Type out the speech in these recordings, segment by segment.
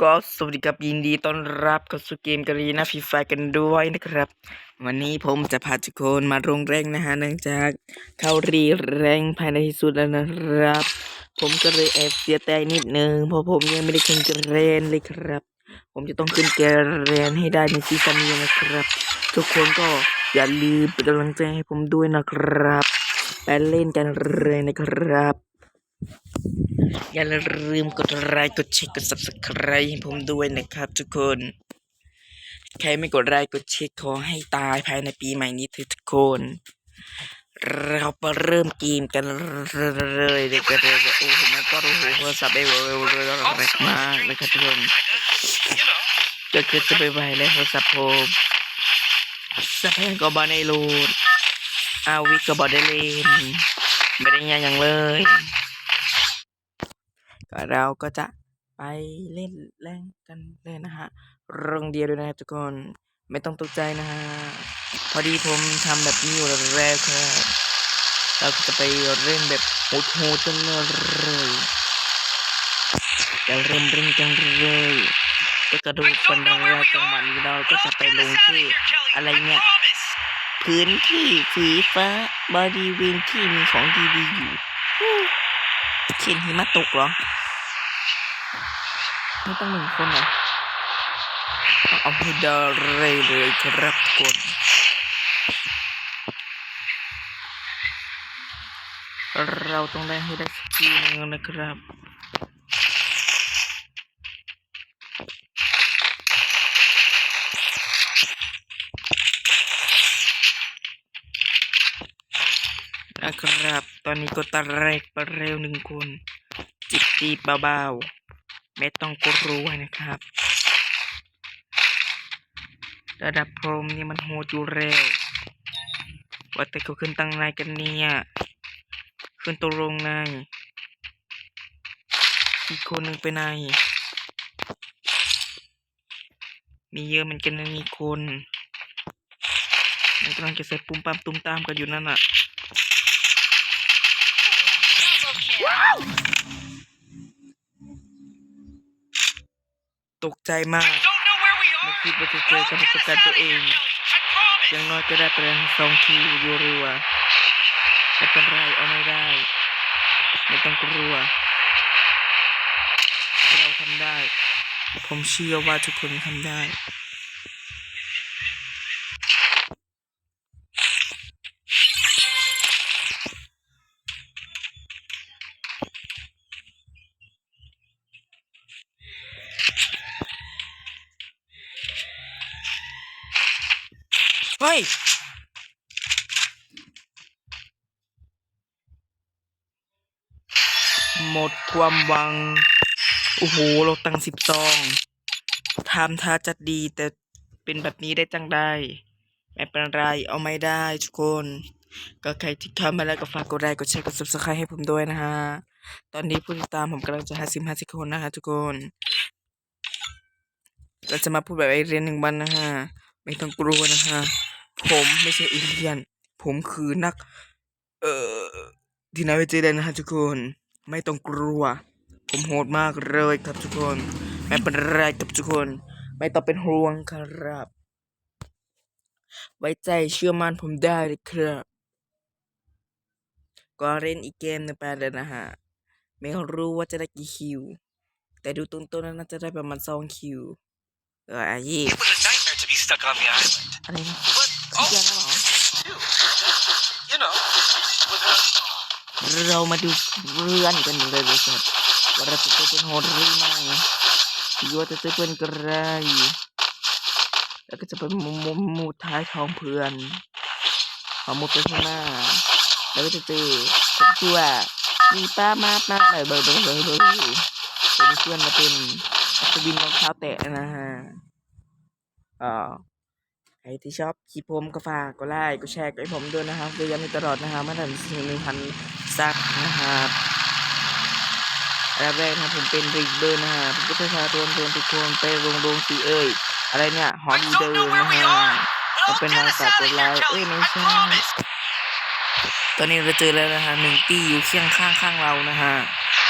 ก็สวัสดีครับยินดีต้อนรับเข้าสู่เกมกรีนาฟีไฟกันด้วยนะครับ วันนี้ผมจะพาทุกคนมาลงแรงนะฮะเนื่องจากเข้ารีแรงภายในที่สุดแล้วนะครับ ผมก็เลยแอบเสียใจนิดนึงเพราะผมยังไม่ได้ขึ้นเกรนเลยครับ ผมจะต้องขึ้นเกรนให้ได้ในซีซั่นนี้นะครับ ทุกคนก็อย่าลืมเป็นกำลังใจให้ผมด้วยนะครับไปเล่นกันเลยนะครับ อย่าลืมกดไลค์กดแชร์กด subscribe ให้ผมด้วยนะครับทุกคน ใครไม่กดไลค์กดแชร์ขอให้ตายภายในปีใหม่นี้ทุกคน เราไปเริ่มเกมกันเลยเด็กๆเลยโอ้โหมันก็โอ้โหโทรศัพท์ไอ้เวอร์แรงมากเลยครับทุกคนจะเกิดจะไปไหวแล้วโทรศัพท์ผมสเปนก็บอได้โหลดอาวิก็บอได้เล่นไม่ได้ยังอย่างเลย ก็เราก็จะไปเล่นแรงกันเลยนะฮะโรงเดียวด้วยนะครับทุกคนไม่ต้องตกใจนะฮะพอดีผมทำแบบนี้อยู่แล้วครับเราก็จะไปเล่นแบบโหดๆกันเลยจะเริ่มเล่นกันเลยก็กระดูกคนแรกจังหวะนี้เราก็จะไปลงที่อะไรเนี่ยพื้นที่สีฟ้าบริเวณที่มีของดีๆอยู่ เชนหิมะตกเหรอ ไม่ต้องหนึ่งคนเหรอต้องเอาให้ได้เลยเลยครับทุกคนเราต้องได้ให้ได้สักทีหนึงนะครับ นะครับ ตอนนี้ก็ตะแรกไปเร็วหนึ่งคน จิบจีบเบาๆ ไม่ต้องกลัวนะครับ ระดับพรมนี่มันโหดอยู่เร็ว ว่าแต่เขาขึ้นตั้งไหนกันเนี่ย ขึ้นตัวลงใน อีกคนหนึ่งไปไหนมีเยอะเหมือนกันนะมีคนมันกำลังจะใส่ปุ่มปั๊มตุ้มตามกันอยู่นั่นน่ะ ตกใจมาก Don't know where we ไม่ are. คิดว่าจะเจอกับประสบการณ์ตัวเอง I promise. อย่างน้อยก็ได้ไปแล้วสองทีรัวๆไม่เป็นไรเอาไม่ได้ ไม่ต้องกลัว เราทำได้ ผมเชื่อว่าทุกคนทำได้ หมดความหวัง โอ้โห เราตั้งสิบซองทำท่าจะดีแต่เป็นแบบนี้ได้จังได้ ไม่เป็นไร เอาไม่ได้ทุกคน ก็ใครที่เข้ามาแล้วก็ฝากกดไลค์กดแชร์กด subscribe ให้ผมด้วยนะฮะ ตอนนี้ผู้ติดตามผมกำลังจะห้าสิบห้าสิบคนนะฮะทุกคน เราจะมาพูดแบบไอเรียนหนึ่งวันนะฮะ ไม่ต้องกลัวนะฮะ ผมไม่ใช่เอเลียน ผมคือนัก เอ่อที่นายไปเจอได้นะฮะทุกคน ไม่ต้องกลัว ผมโหดมากเลยครับทุกคน ไม่เป็นไรครับทุกคน ไม่ต้องเป็นห่วงครับ ไว้ใจเชื่อมั่นผมได้เลยครับ ก็เล่นอีกเกมหนึงไปเลยนะฮะ ไม่รู้ว่าจะได้กี่คิว แต่ดูต้นๆแล้วน่าจะได้ประมาณสองคิวเอออายี่ It was a nightmare to be stuck on the island. อะไรนะ But เกียร์แล้วเหรอ you know, was it เรามาดูเพื่อนกันเลยเลยครับว่าเราจะเจอเป็นโหดหรือไม่หรือว่าจะเจอเป็นกระไรแล้วก็จะเป็นมุมมุมมุมท้ายท้องเพื่อนขอมุดไปข้างหน้า แล้วก็จะเจอคนที่ว่ามีป้ามาป้าอะไรเบอร์เบอร์เบอร์เบอร์ตัวนี้เพื่อนมาเป็นอัศวินรองเท้าแตะนะฮะอ่าใครที่ชอบคลิปผมก็ฝากกดไลค์กดแชร์กให้ผมด้วยนะครับเยอะยะในตลอดนะครับเมื่อถึงหนึ่งพัน ซักนะครับอันดับแรกนะครับผมเป็นริกเบอร์นะฮะผมก็ประชาชนชวนทุกคนไปโรงโรงสีเอ้ยอะไรเนี่ยหอดีเดินนะฮะจะเป็นรายสากกดไลค์เอ้ยไม่ใช่ตอนนี้เราเจอแล้วนะฮะหนึ่งตีอยู่เคียงข้างข้างเรานะฮะ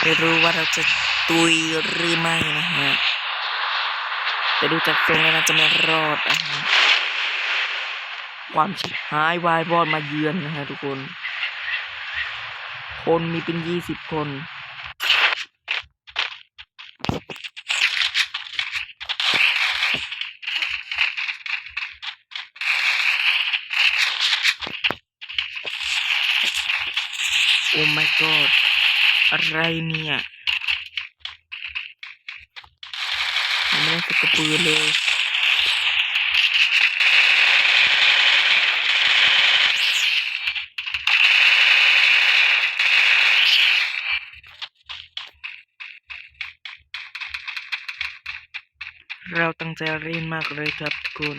ไม่รู้ว่าเราจะตุยหรือไม่นะฮะแต่ดูจากทรงแล้วน่าจะไม่รอดนะฮะความชิบหายวายวอดมาเยือนนะฮะทุกคน คนมีเป็นยี่สิบคน โอ้ my god อะไรเนี่ยยังไม่ได้สกกระปือเลย เราตั้งใจเรียนมากเลยครับทุกคน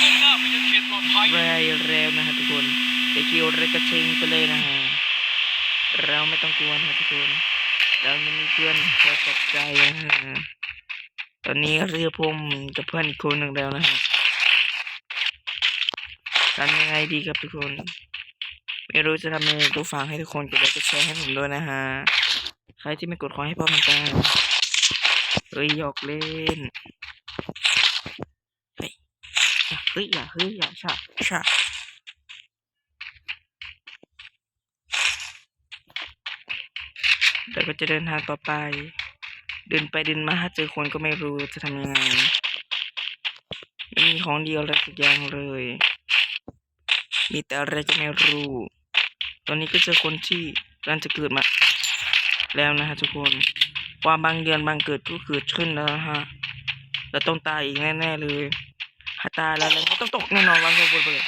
มุ่งหน้าไปยังเขตปลอดภัยไรเร็วนะฮะทุกคนไปคิวเรกระเชงไปเลยนะฮะเราไม่ต้องกลัวนะทุกคนเรายังมีเพื่อนคอยปลอบใจนะฮะตอนนี้เรือผมกับเพื่อนอีกคนหนึ่งแล้วนะฮะทำยังไงดีครับทุกคน ไม่รู้จะทำยังไงก็ฝากให้ทุกคนกดไลค์กดแชร์ให้ผมด้วยนะฮะ ครที่ไม่กดขอให้พ่อมันตายเฮ้ยหยอกเล่น เฮ้ยอย่าเฮ้ยอย่าเฮ้ยอย่าชะชะแล้วก็จะเดินทางต่อไป เดินไปเดินมาถ้าเจอคนก็ไม่รู้จะทำยังไงไม่มีของเดียวอะไรสักอย่างเลย มีแต่อะไรก็ไม่รู้ ตอนนี้ก็เจอคนที่กำลังจะเกิดมา แล้วนะฮะทุกคนความบางเดือนบางเกิดก็เกิดขึ้นแล้วนะฮะเราต้องตายอีกแน่ๆเลยหาตายแล้วเราก็ต้องตกแน่นอนวันเบิดเบิด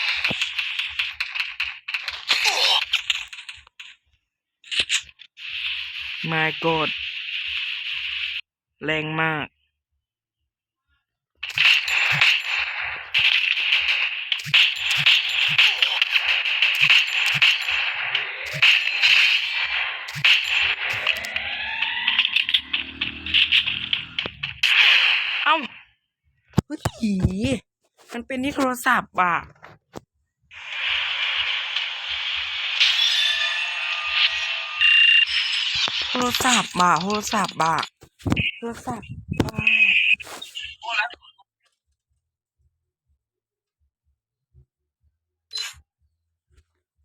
มาโกดแรงมาก เอ้าเฮ้ยันเป็นที่โทรศัพท์อะโทรศัพท์อะโทรศัพท์อะโทรศัพท์อะ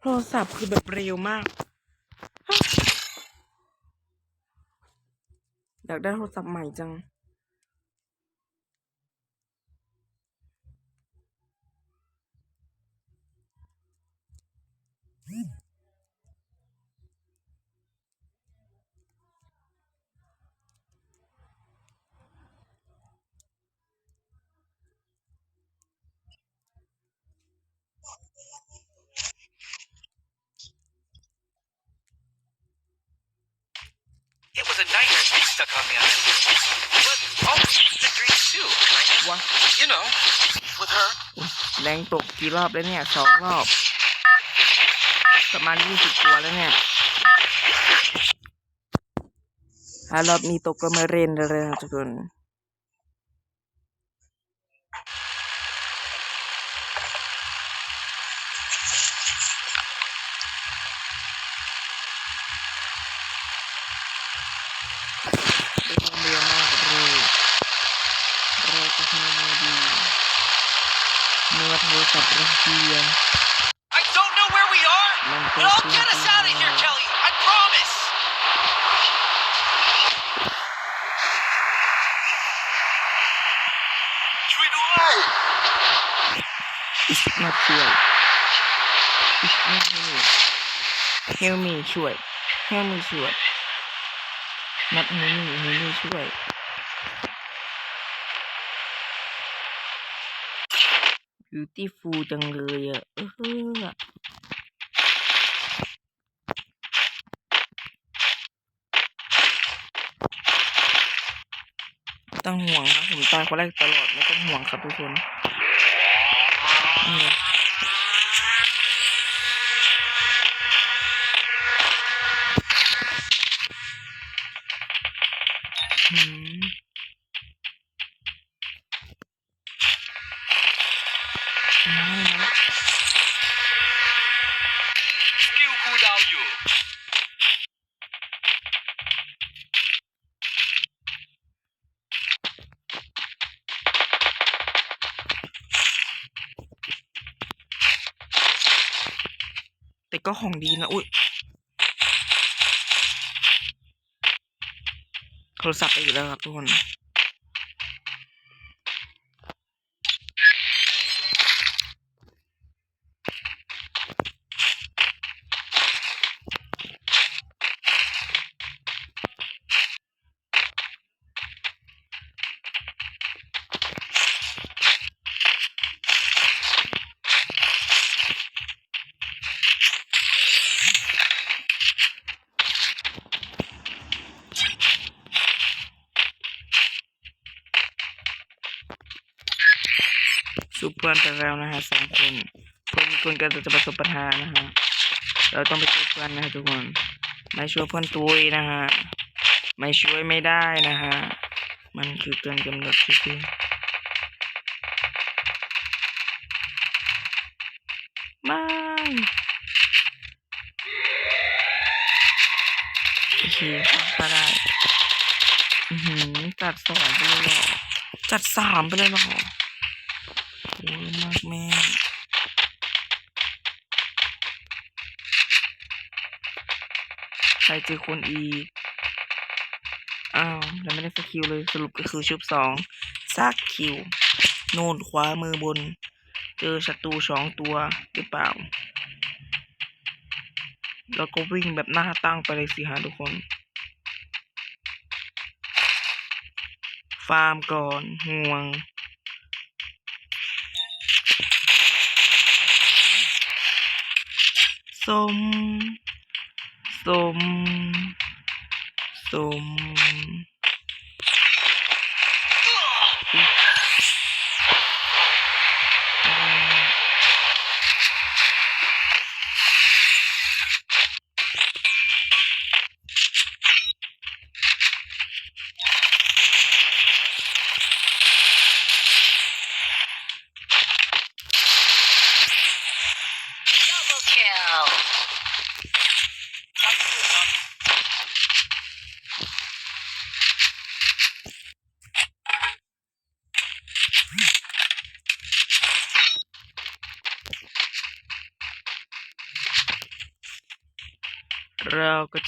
โทรศัพท์คือแบบเร็วมาก อยากได้โทรศัพท์ใหม่จัง to be stuck on the island. But also drink too, kind of. What? You know, with her. แรงตกกี่รอบแล้วเนี่ยสองรอบ ประมาณยี่สิบตัวแล้วเนี่ยถ้ารอบนี้ตกก็มาเรนเลยนะทุกคน I'll เสีย get us ไป out of here, Kelly. I promise. It's not ช่วย It's not help Help me ช่วย Help me ช่วย Not help me Help me ช่วย Beautiful จังเลยอะเออ ต้องห่วงนะผมตายคนแรกตลอดไม่ต้องห่วงครับทุกคน ก็ของดีนะ อุ้ยโทรศัพท์ไปอีกแล้วครับทุกคน สู้เพื่อนไปแล้วนะฮะสองคนเพื่อนอีคนก็จะประสบปัญหานะฮะเราต้องไปช่วยเพื่อนนะะทุกคน ไม่ช่วยเพื่อนตุยนะฮะไม่ช่วยไม่ได้นะฮะมันคือเกินกำหนดจริงๆไม่โอเคก็ได้อือหือจัดสองไปเลยเหรอจัดสามไปเลยเหรอ ใครเจอคนอีก อ้าวแล้วไม่ได้สกคิวเลยสรุปก็คือชุบสองซักคิว โน่นขวามือบน เจอศัตรูสองตัวหรือเปล่า แล้วก็วิ่งแบบหน้าตั้งไปเลยสิฮะทุกคน ฟาร์มก่อนห่วงสม สม สม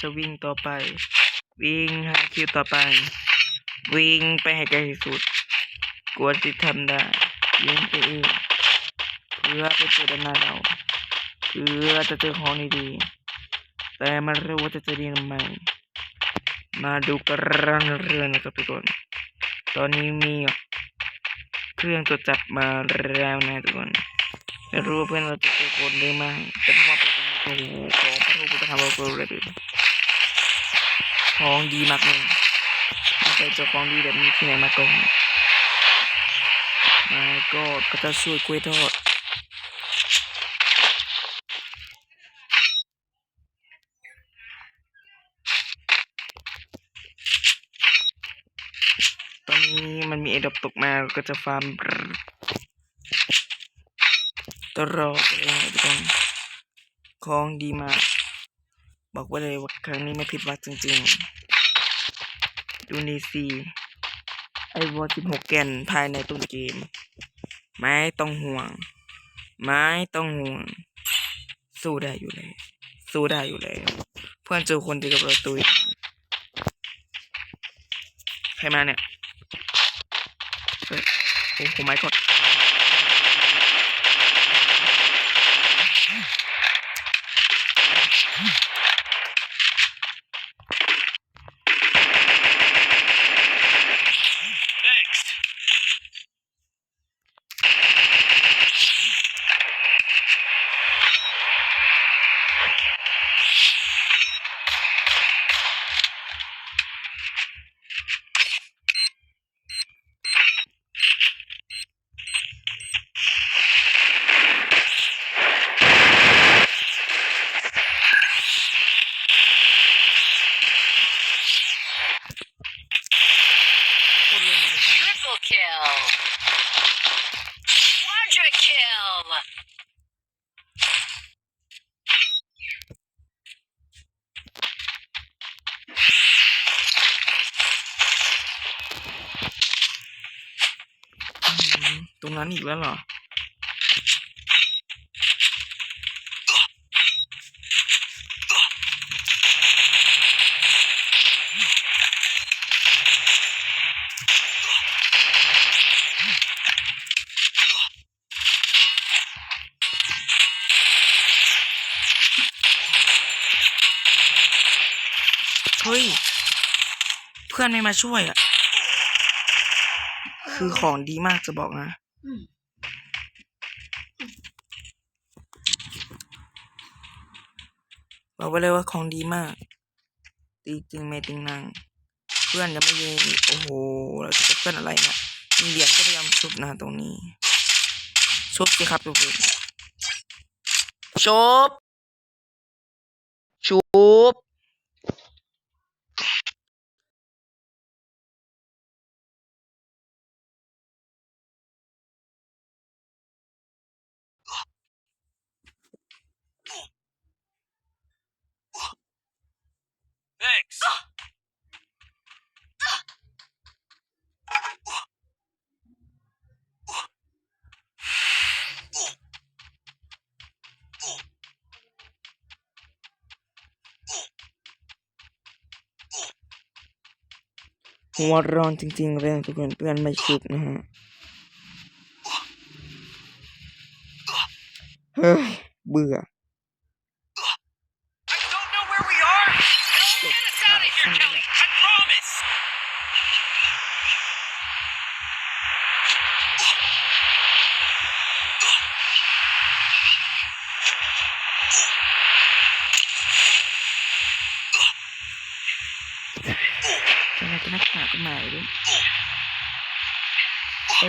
จะวิ่งต่อไป วิ่งหาคิวต่อไป วิ่งไปให้ไกลที่สุดกวนที่ทำได้ยิงไปเองเพื่อไปเจอด้านหน้าเราเพื่อจะเจอของดีๆแต่ไมารู้ว่าจะเจอดีหรือไม่มาดูกระนเรือนะครับทุกคนตอนนี้มีเครื่องตรวจจับมาแล้วนะทุกคนไม่รู้เพื่อนเราจะเจอคนหรือไม่แต่ว่าเป็นโอ้โหของพระรูปธรรมเราเลยดิ ของดีมากเลยไม่เคยเจอของดีแบบนี้ที่ไหนมาก่อนมาก็ก็จะช่วยกล้วยทอดตอนนี้มันมีเอดอบตกมาก็จะฟาร์มตลอดเลยทุกคนของดีมาก บอกไว่าเลยว่าครั้งนี้ไม่ผิดหวังจริงๆดูนี่สิไอวอลสิบหกแกนภายในต้นเกม ไม่ต้องห่วง ไม่ต้องห่วง สู้ได้อยู่เลยสู้ได้อยู่เลยเพื่อนเจอคนที่กับเราตุยใครมาเนี่ยโอ้โหไม่กด Next. แล้วหรอ เฮ้ย เพื่อนไม่มาช่วยอะ คือของดีมากจะบอกนะ อื บอกไว้เลยว่าของดีมาก ตีจริงไม่ติงนางเพื่อนยังไม่เยโอ้โห เราจะเพื่อนอะไรเนี่ยมีเหรียญก็พยายามชุบนะตรงนี้ ชุบสิครับทุกคนชุบชุบ หัวร้อนจริงๆเลยทุกคนเพื่อนไม่ชุบนะฮะเฮ้ยเบื่อ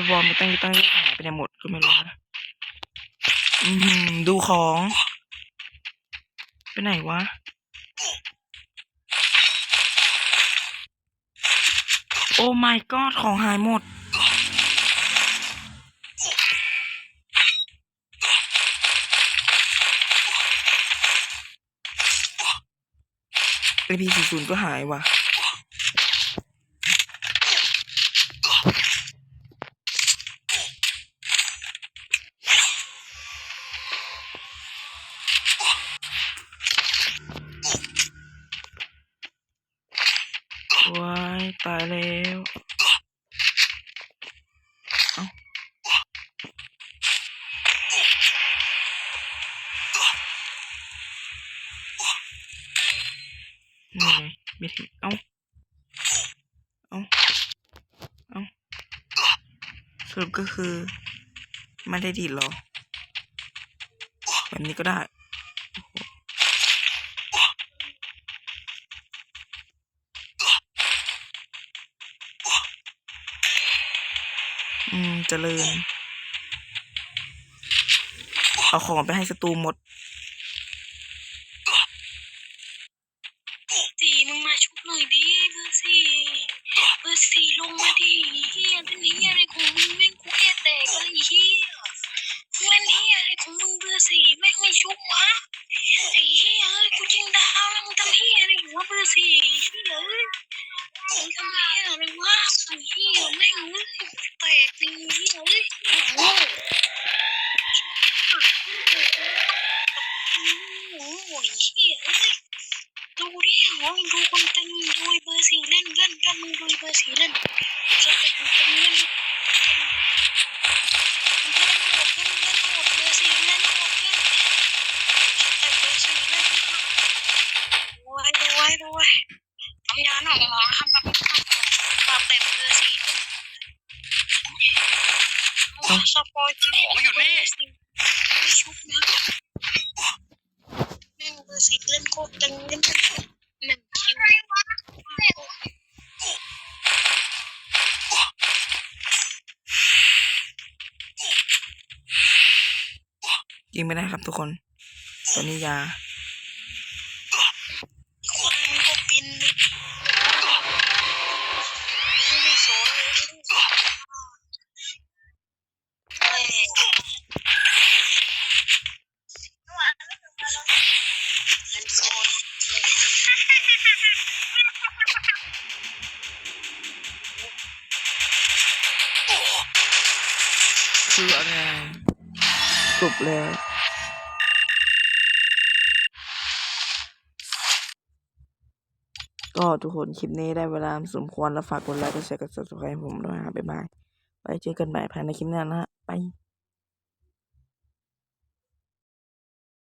วอร์มไม่ตั้งตั้งเยอะหายไปไหนหมดก็ไม่รู้นะอือหือดูของ ไปไหนวะโอ้ my god ของหายหมด AP 4 0 ก็หายว่ะ ไม่ถึง เอ้าเอ้าเอ้าสรุปก็คือ ไม่ได้ดีดหรอ แบบนี้ก็ได้อืมเจริญ เอาของไปให้ศัตรูหมด สปอยล์ของอยู่นี่ไม่ชุบนะแม่งเบอร์สี่เล่นโคตรเต็มเล่นหนึ่งคิวยิงไม่ได้ครับทุกคนตอนนี้ยา คืออะไรจบแล้วก็ทุกคนคลิปนี้ได้เวลาสมควรแล้วฝากกดไลค์กดแชร์กด subscribe ให้ผมด้วยนะบ๊ายบายไว้เจอกันใหม่ภายในคลิปหน้านะฮะไป